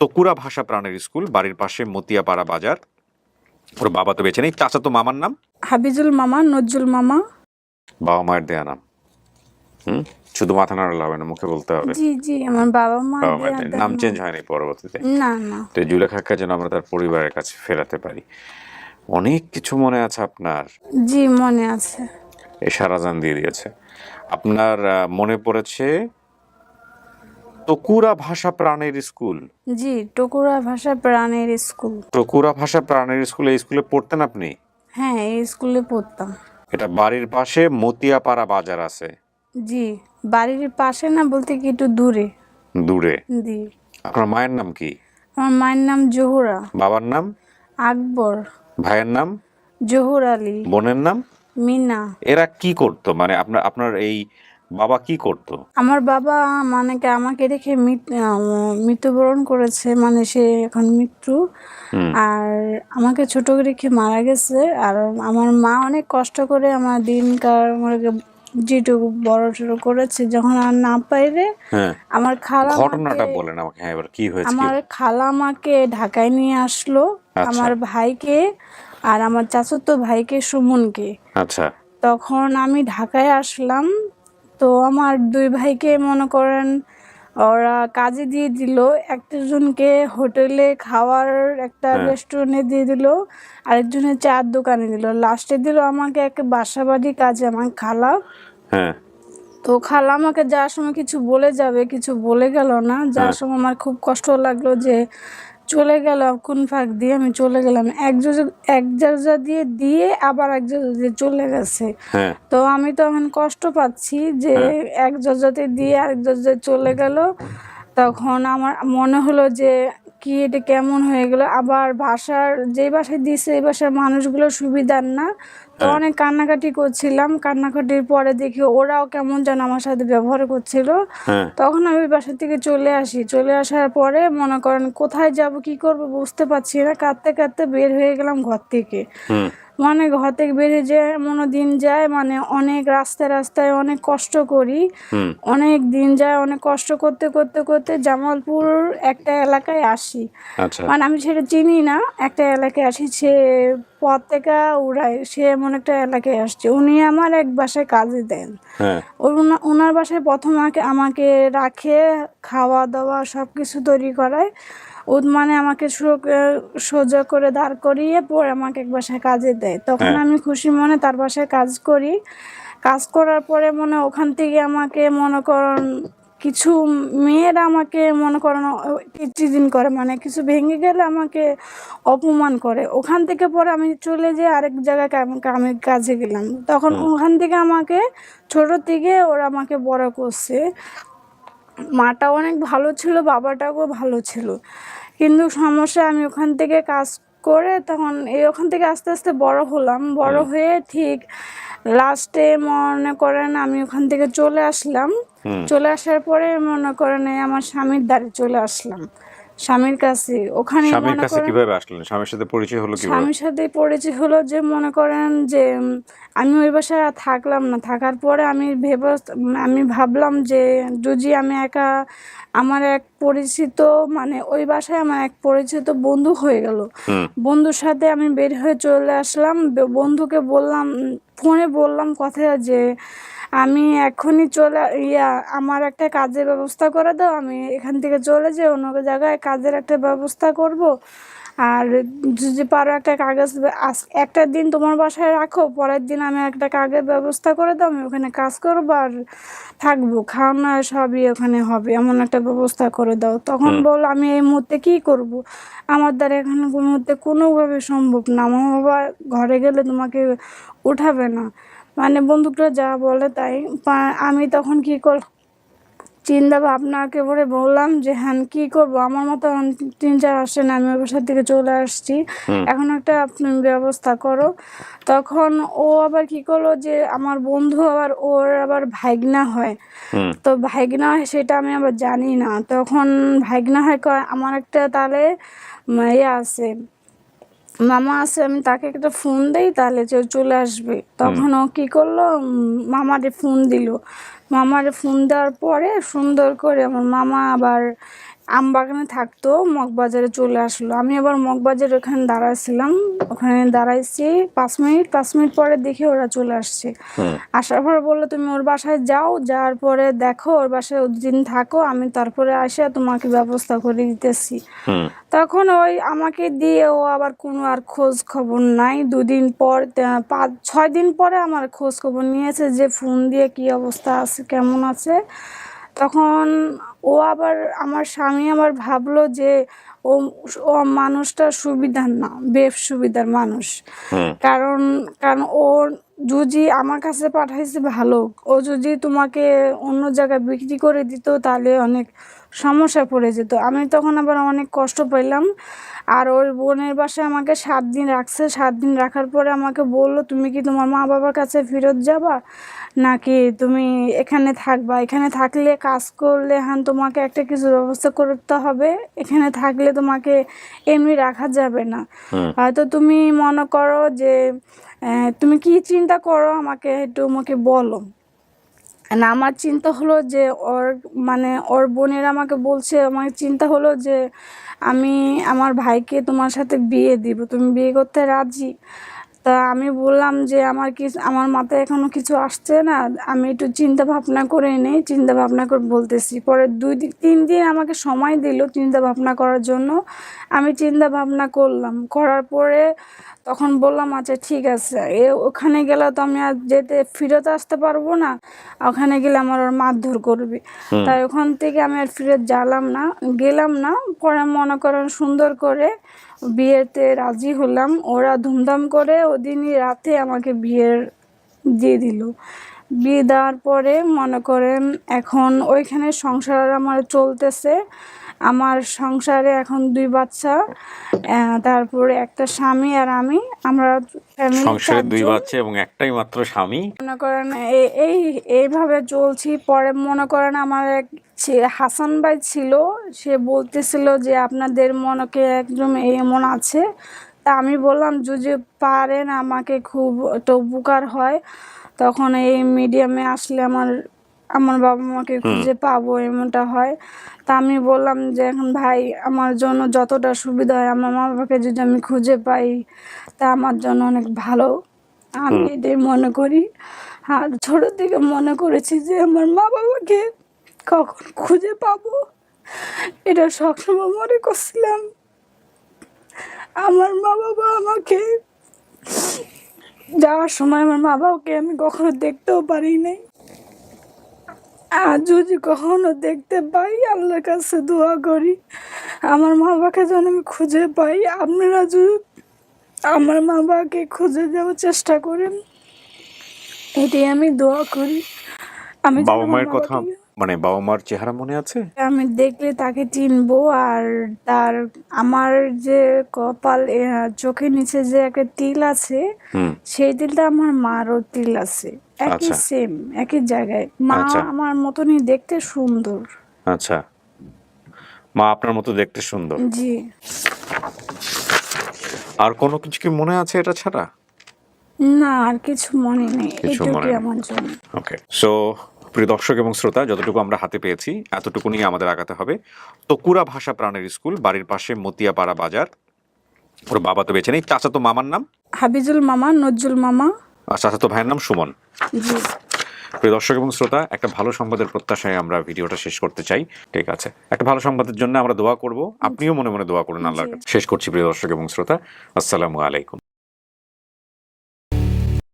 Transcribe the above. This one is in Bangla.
তকুরা ভাষা প্রাণের স্কুল বাড়ির পাশে মতিয়াপাড়া বাজার। ওর বাবা তো বেঁচে নেই। চাচা তো মামার নাম? হাবিজুল মামা নজরুল মামা। বাবা মায়ের দেয়া নাম। হুম? শুধু মাথা নাড়ালে হবে না মুখে বলতে হবে। জি জি আমার বাবা মা নাম চেঞ্জ হয়নি পরবর্তীতে। না না। তো জুলেখাকে যেন আমরা তার পরিবারের কাছে ফেরাতে পারি। অনেক কিছু মনে আছে আপনার? জি মনে আছে। এ সারাজান দিয়ে দিয়েছে। আপনার মনে পড়েছে তকুরা ভাষা প্রাণের স্কুল। জি টকুরা ভাষা প্রাণের স্কুল। তকুরা ভাষা প্রাণের স্কুলে স্কুলে পড়তেন আপনি? হ্যাঁ এই স্কুলে পড়তাম। এটা বাড়ির পাশে মতিয়াপাড়া বাজার আছে? জি বাড়ির পাশে না বলতে কি একটু দূরে? দূরে? জি। আপনার মায়ের নাম কি? আমার মায়ের নাম জোহরা। বাবার নাম? আকবর। ভাইয়ের নাম? জহুর আলী। বোনের নাম? মিনা। এরা কি করতো? মানে আপনার আপনার এই বাবা কি করতো? আমার বাবা মানে কি আমাকে রেখে মৃত্যুবরণ করেছে মানে সে এখন মৃত্যু। আর আমাকে ছোট রেখে মারা গেছে। আর আমার মা অনেক কষ্ট করে আমার দিনকার আমাকে যেটুকু বড় ছোট করেছে যখন আর না পাইলে হ্যাঁ। আমার খালা ঘটনাটা বলেন আমাকে হ্যাঁ এবার কি হয়েছে আমার খালা আমাকে ঢাকায় নিয়ে আসলো আচ্ছা। আমার ভাইকে আর আমার চাচাতো ভাইকে সুমনকে। আচ্ছা। তখন আমি ঢাকায় আসলাম তো আমার দুই ভাইকে মনে করেন ওরা কাজে দিয়ে দিল একটা জনকে হোটেলে খাওয়ার একটা হ্যাঁ। রেস্টুরেন্টে দিয়ে দিল আরেকজনের চার দোকানে দিল লাস্টে দিল আমাকে এক বাসাবাড়ি কাজে আমার খালা হ্যাঁ তো খালা আমাকে যাওয়ার সময় কিছু বলে যাবে কিছু বলে গেল না যাওয়ার হ্যাঁ। সময় আমার খুব কষ্ট লাগল যে চলে গেলাম কোন ফাঁক দিয়ে আমি চলে গেলাম। এক যোজা এক জাজা দিয়ে দিয়ে আবার এক যোজা দিয়ে চলে গেছে। হ্যাঁ। তো আমি তো এখন কষ্ট পাচ্ছি যে এক জজাতে দিয়ে আরেক জজাতে চলে গেল। তখন আমার মনে হলো যে কি এটা কেমন হয়ে গেল? আবার ভাষার যে ভাষায় দিছে এই ভাষার মানুষগুলো সুবিধার না? তো হ্যাঁ। অনেক কান্নাকাটি করছিলাম। কান্নাকাটির পরে দেখি ওরাও কেমন যেন আমার সাথে ব্যবহার করছিল। হ্যাঁ। তখন আমি বাসা থেকে চলে আসি। চলে আসার পরে মনে করেন কোথায় যাব কি করব বুঝতে পারছি না। কাঁদতে কাঁদতে বের হয়ে গেলাম ঘর থেকে। হুম। মানে ঘর থেকে বেরিয়ে যে এমন দিন যায় মানে অনেক রাস্তায় রাস্তায় অনেক কষ্ট করি। অনেক দিন যায় অনেক কষ্ট করতে করতে করতে জামালপুর একটা এলাকায় আসি। আচ্ছা। মানে আমি সেটা চিনি না একটা এলাকায় আসি সে পতাকা উড়ায় সে এমন একটা এলাকায় আসছে। উনি আমার এক বাসায় কাজে দেন। হ্যাঁ। ওনার বাসায় প্রথম আমাকে আমাকে রাখে খাওয়া দাওয়া সব কিছু তৈরি করায়। ও মানে আমাকে সোজা করে দাঁড় করিয়ে পরে আমাকে এক বাসায় কাজে দেয়। তখন হ্যাঁ। আমি খুশি মনে তার বাসায় কাজ করি। কাজ করার পরে মনে ওখান থেকে আমাকে মনে করেন কিছু মেয়েরা আমাকে মনে করেন দিন করে মানে কিছু ভেঙে গেলে আমাকে অপমান করে। ওখান থেকে পরে আমি চলে যাই আরেক জায়গায় আমি কাজে গেলাম। তখন ওখান থেকে আমাকে ছোট থেকে ওরা আমাকে বড় করছে। মাটা অনেক ভালো ছিল বাবাটাও ভালো ছিল। কিন্তু সমস্যা আমি ওখান থেকে কাজ করে তখন এই ওখান থেকে আস্তে আস্তে বড় হলাম। বড় হয়ে ঠিক লাস্টে মনে করেন আমি ওখান থেকে চলে আসলাম। চলে আসার পরে মনে করেন এই আমার স্বামীর দ্বারে চলে আসলাম। স্বামীর কাছে ওখানে স্বামীর কাছে কীভাবে আসলেন? স্বামীর সাথে পরিচয় হলো কীভাবে? স্বামীর সাথে পরিচয় হলো যে মনে করেন যে আমি ওই বাসায় থাকলাম না। থাকার পরে আমি ভেবে আমি ভাবলাম যে যদি আমি একা আমার এক পরিচিত মানে ওই বাসায় আমার এক পরিচিত বন্ধু হয়ে গেল। বন্ধুর সাথে আমি বের হয়ে চলে আসলাম। বন্ধুকে বললাম ফোনে বললাম কথা যে আমি এখনই চলে ইয়া আমার একটা কাজের ব্যবস্থা করে দাও আমি এখান থেকে চলে যাই অন্য জায়গায় কাজের একটা ব্যবস্থা করব। আর যদি পারো একটা কাগজ একটা দিন তোমার বাসায় রাখো পরের দিন আমি একটা কাগজ ব্যবস্থা করে দাও আমি ওখানে কাজ করব আর থাকব খাওয়ানো সবই ওখানে হবে এমন একটা ব্যবস্থা করে দাও। তখন বল আমি এই মুহূর্তে কি করব? আমার দ্বারা এখানে কোনো মুহূর্তে কোনোভাবে সম্ভব না আমার বাবা ঘরে গেলে তোমাকে উঠাবে না। মানে বন্ধুটা যা বলে তাই। আমি তখন কি কর চিন্তা ভাবনাকে করে বললাম যে হ্যাঁ কি করব? আমার মতো তিন চার আসে না আমি ওর বাসার থেকে চলে আসছি। এখন একটা আপনি ব্যবস্থা করো। তখন ও আবার কি করল যে আমার বন্ধু আবার ওর আবার ভাইগনা হয়। তো ভাইগনা হয় সেটা আমি আবার জানি না। তখন ভাইগনা হয় আমার একটা উম, ইয়ে আছে মামা আছে, আমি তাকে একটা ফোন দেই, তাহলে যে চলে আসবে। তখন ও কী করল মামারে ফোন দিল। মামারে ফোন দেওয়ার পরে সুন্দর করে আমার মামা আবার আম বাগানে থাকতো মগবাজারে চলে আসলো। আমি আবার মগবাজার ওখানে দাঁড়াইছিলাম। ওখানে দাঁড়াইছি পাঁচ মিনিট পাঁচ মিনিট পরে দেখি ওরা চলে আসছে। আসার পরে বলল তুমি ওর বাসায় যাও যাওয়ার পরে দেখো ওর বাসায় দিন থাকো আমি তারপরে আসে তোমাকে ব্যবস্থা করে দিতেছি। তখন ওই আমাকে দিয়ে ও আবার কোনো আর খোঁজ খবর নাই। দুদিন পর পাঁচ ছয় দিন পরে আমার খোঁজ খবর নিয়েছে যে ফোন দিয়ে কি অবস্থা আছে কেমন আছে? তখন ও আবার আমার স্বামী আমার ভাবলো যে ও ও মানুষটা সুবিধার না বেশ সুবিধার মানুষ। কারণ কারণ ও যদি আমার কাছে পাঠাইছে ভালো ও যদি তোমাকে অন্য জায়গায় বিক্রি করে দিত তাহলে অনেক সমস্যা পড়ে যেত। আমি তখন আবার অনেক কষ্ট পেলাম আর ওর বোনের বাসায় আমাকে সাত দিন রাখছে। সাত দিন রাখার পরে আমাকে বলল তুমি কি তোমার মা বাবার কাছে ফেরত যাবা? নাকি তুমি এখানে থাকবা? এখানে থাকলে কাজ করলে হ্যাঁ তোমাকে একটা কিছু ব্যবস্থা করতে হবে। এখানে থাকলে তোমাকে এমনি রাখা যাবে না। হয়তো তুমি মনে করো যে তুমি কি চিন্তা করো? আমাকে একটু আমাকে বলো। না আমার চিন্তা হলো যে ওর মানে ওর বোনের আমাকে বলছে আমার চিন্তা হলো যে আমি আমার ভাইকে তোমার সাথে বিয়ে দিব। তুমি বিয়ে করতে রাজি? তা আমি বললাম যে আমার কি আমার মাথায় এখনও কিছু আসছে না আমি একটু চিন্তা ভাবনা করে নেই চিন্তা ভাবনা করে বলতেছি। পরে দুই দিন তিন দিন আমাকে সময় দিল চিন্তা ভাবনা করার জন্য। আমি চিন্তা ভাবনা করলাম করার পরে তখন বললাম আচ্ছা ঠিক আছে। এ ওখানে গেলে তো আমি আর যেতে ফিরত আসতে পারব না ওখানে গেলে আমার ওর মারধর করবে। তাই ওখান থেকে আমি আর ফিরত জ্বালাম না গেলাম না পরে মনে করেন সুন্দর করে বিয়েতে রাজি হলাম। ওরা ধুমধাম করে ওদিনই রাতে আমাকে বিয়ের দিয়ে দিল। বিয়ে দেওয়ার পরে মনে করেন এখন ওইখানে সংসার আমার চলতেছে। আমার সংসারে এখন দুই বাচ্চা তারপরে একটা স্বামী আর আমি। আমরা সংসারে দুই বাচ্চা এবং একটাই মাত্র স্বামী। মনে করেন এই এইভাবে চলছি। পরে মনে করেন আমার এক ছে- হাসান ভাই ছিল। সে বলতেছিল যে আপনাদের মনকে একদম এমন আছে। তা আমি বললাম যদি পারেন আমাকে খুব একটা উপকার হয়। তখন এই মিডিয়ামে আসলে আমার আমার বাবা মাকে খুঁজে পাবো এমনটা হয়। তা আমি বললাম যে এখন ভাই আমার জন্য যতটা সুবিধা হয় আমার মা বাবাকে যদি আমি খুঁজে পাই তা আমার জন্য অনেক ভালো। আমি এটাই মনে করি। আর ছোট থেকে মনে করেছি যে আমার মা বাবাকে কখন খুঁজে পাবো? এটা সবসময় মনে করছিলাম। আমার মা বাবা আমাকে যাওয়ার সময় আমার মা বাবাকে আমি কখনো দেখতেও পারি নাই। আর যদি কখনো দেখতে পাই আল্লাহর কাছে দোয়া করি। আমার মা বাবাকে যেন আমি খুঁজে পাই আপনারা যদি আমার মা বাবাকে খুঁজে দেওয়ার চেষ্টা করেন এটাই আমি দোয়া করি। আমি বাবা মায়ের কথা মানে বাবা মার চেহারা মনে আছে? আমি দেখলে তাকে চিনবো আর তার আমার যে কপাল চোখের নিচে যে একটা তিল আছে সেই তিলটা আমার মারও তিল আছে। একই আচ্ছা। সেম একই জায়গায়। মা আচ্ছা। আমার মতনই দেখতে সুন্দর। আচ্ছা। মা আপনার মতো দেখতে সুন্দর। জি। আর কোনো কিছু কি মনে আছে এটা ছাড়া? না আর কিছু মনে নেই। এটুকুই আমার জন্য। ওকে সো প্রিয় দর্শক এবং শ্রোতা যতটুকু আমরা হাতে পেয়েছি এতটুকু নিয়ে আমাদের আগাতে হবে। তকুরা ভাষা প্রাণের স্কুল বাড়ির পাশে মতিয়াপাড়া বাজার। ওর বাবা তো বেঁচে নেই। চাচাতো মামার নাম? হাবিজুল মামা নজরুল মামা। আর চাচাতো ভাইয়ের নাম সুমন। জি। প্রিয় দর্শক এবং শ্রোতা একটা ভালো সংবাদের প্রত্যাশায় আমরা ভিডিওটা শেষ করতে চাই। ঠিক আছে। একটা ভালো সংবাদের জন্য আমরা দোয়া করব। আপনিও মনে মনে দোয়া করুন আল্লাহর কাছে। শেষ করছি প্রিয় দর্শক এবং শ্রোতা। আসসালামু আলাইকুম।